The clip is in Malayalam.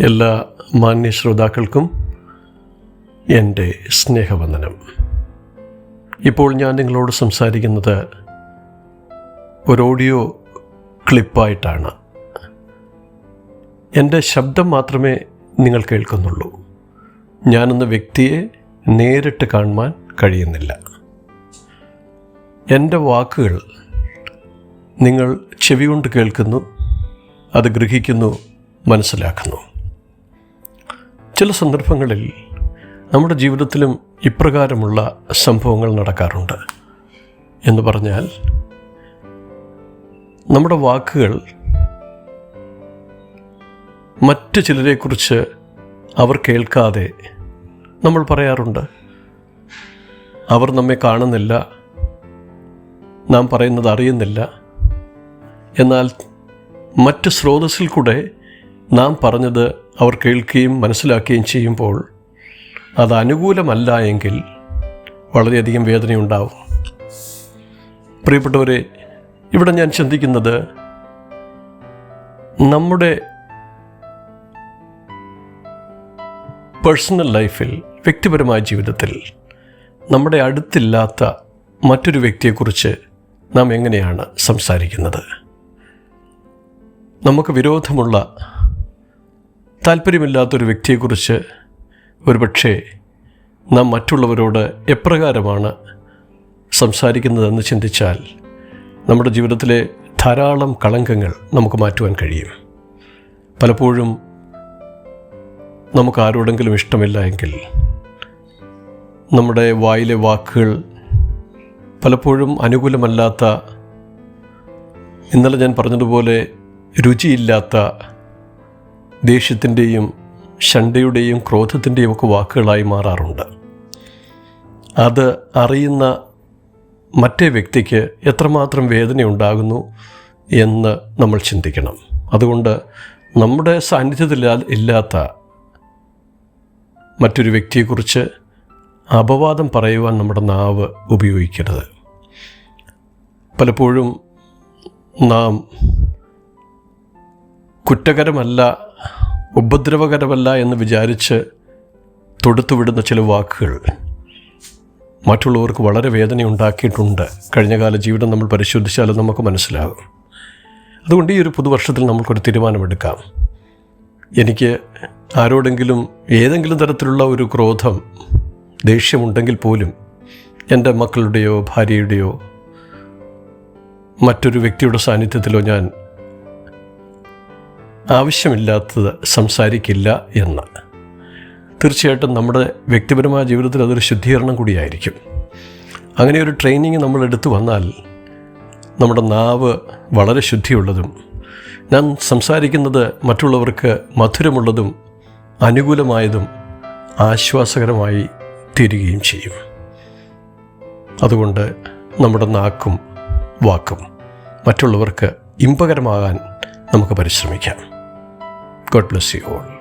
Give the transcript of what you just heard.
എല്ലാ മാന്യ ശ്രോതാക്കൾക്കും എന്റെ സ്നേഹവന്ദനം. ഇപ്പോൾ ഞാൻ നിങ്ങളോട് സംസാരിക്കുന്നത് ഒരു ഓഡിയോ ക്ലിപ്പായിട്ടാണ്. എന്റെ ശബ്ദം മാത്രമേ നിങ്ങൾ കേൾക്കുന്നുള്ളൂ. ഞാനെന്ന വ്യക്തിയെ നേരിട്ട് കാണുവാൻ കഴിയുന്നില്ല. എന്റെ വാക്കുകൾ നിങ്ങൾ ചെവി കൊണ്ട് കേൾക്കുന്നു അത് ഗ്രഹിക്കുന്നു മനസ്സിലാക്കുന്നു. ചില സന്ദർഭങ്ങളിൽ നമ്മുടെ ജീവിതത്തിലും ഇപ്രകാരമുള്ള സംഭവങ്ങൾ നടക്കാറുണ്ട്. എന്ന് പറഞ്ഞാൽ നമ്മുടെ വാക്കുകൾ മറ്റു ചിലരെക്കുറിച്ച് അവർ കേൾക്കാതെ നമ്മൾ പറയാറുണ്ട്. അവർ നമ്മെ കാണുന്നില്ല നാം പറയുന്നത് അറിയുന്നില്ല. എന്നാൽ മറ്റ് സ്രോതസ്സിൽ കൂടെ നാം പറഞ്ഞത് അവർ കേൾക്കുകയും മനസ്സിലാക്കുകയും ചെയ്യുമ്പോൾ അത് അനുകൂലമല്ല എങ്കിൽ വളരെയധികം വേദനയുണ്ടാവും. പ്രിയപ്പെട്ടവരെ ഇവിടെ ഞാൻ ചിന്തിക്കുന്നത് നമ്മുടെ പേഴ്സണൽ ലൈഫിൽ വ്യക്തിപരമായ ജീവിതത്തിൽ നമ്മുടെ അടുത്തില്ലാത്ത മറ്റൊരു വ്യക്തിയെക്കുറിച്ച് നാം എങ്ങനെയാണ് സംസാരിക്കുന്നത്? നമുക്ക് വിരോധമുള്ള താല്പര്യമില്ലാത്തൊരു വ്യക്തിയെക്കുറിച്ച് ഒരുപക്ഷെ നാം മറ്റുള്ളവരോട് എപ്രകാരമാണ് സംസാരിക്കുന്നതെന്ന് ചിന്തിച്ചാൽ നമ്മുടെ ജീവിതത്തിലെ ധാരാളം കളങ്കങ്ങൾ നമുക്ക് മാറ്റുവാൻ കഴിയും. പലപ്പോഴും നമുക്ക് ആരോടെങ്കിലും ഇഷ്ടമില്ല എങ്കിൽ നമ്മുടെ വായിലെ വാക്കുകൾ പലപ്പോഴും അനുകൂലമല്ലാത്ത ഇന്നലെ ഞാൻ പറഞ്ഞതുപോലെ രുചിയില്ലാത്ത ദേഷ്യത്തിന്റെയും ഷണ്ടയുടെയും ക്രോധത്തിന്റെയും ഒക്കെ വാക്കുകളായി മാറാറുണ്ട്. അത് അറിയുന്ന മറ്റേ വ്യക്തിക്ക് എത്രമാത്രം വേദനയുണ്ടാകുന്നു എന്ന് നമ്മൾ ചിന്തിക്കണം. അതുകൊണ്ട് നമ്മുടെ സാന്നിധ്യത്തിൽ ഇല്ലാത്ത മറ്റൊരു വ്യക്തിയെക്കുറിച്ച് അപവാദം പറയുവാൻ നമ്മുടെ നാവ് ഉപയോഗിക്കരുത്. പലപ്പോഴും നാം കുറ്റകരമല്ല ഉപദ്രവകരമല്ല എന്ന് വിചാരിച്ച് തൊടുത്തുവിടുന്ന ചില വാക്കുകൾ മറ്റുള്ളവർക്ക് വളരെ വേദന ഉണ്ടാക്കിയിട്ടുണ്ട്. കഴിഞ്ഞകാല ജീവിതം നമ്മൾ പരിശോധിച്ചാൽ നമുക്ക് മനസ്സിലാകും. അതുകൊണ്ട് ഈ ഒരു പുതുവർഷത്തിൽ നമുക്കൊരു തീരുമാനമെടുക്കാം. എനിക്ക് ആരോടെങ്കിലും ഏതെങ്കിലും തരത്തിലുള്ള ഒരു ക്രോധം ദേഷ്യമുണ്ടെങ്കിൽ പോലും എന്റെ മക്കളുടെയോ ഭാര്യയുടെയോ മറ്റൊരു വ്യക്തിയുടെ സാന്നിധ്യത്തിലോ ഞാൻ ആവശ്യമില്ലാത്തത് സംസാരിക്കില്ല എന്ന്. തീർച്ചയായിട്ടും നമ്മുടെ വ്യക്തിപരമായ ജീവിതത്തിൽ അതൊരു ശുദ്ധീകരണം കൂടിയായിരിക്കും. അങ്ങനെ ഒരു ട്രെയിനിങ് നമ്മൾ എടുത്തു വന്നാൽ നമ്മുടെ നാവ് വളരെ ശുദ്ധിയുള്ളതും ഞാൻ സംസാരിക്കുന്നത് മറ്റുള്ളവർക്ക് മധുരമുള്ളതും അനുകൂലമായതും ആശ്വാസകരമായി തീരുകയും ചെയ്യും. അതുകൊണ്ട് നമ്മുടെ നാക്കും വാക്കും മറ്റുള്ളവർക്ക് ഇമ്പകരമാകാൻ നമുക്ക് പരിശ്രമിക്കാം. God bless you all.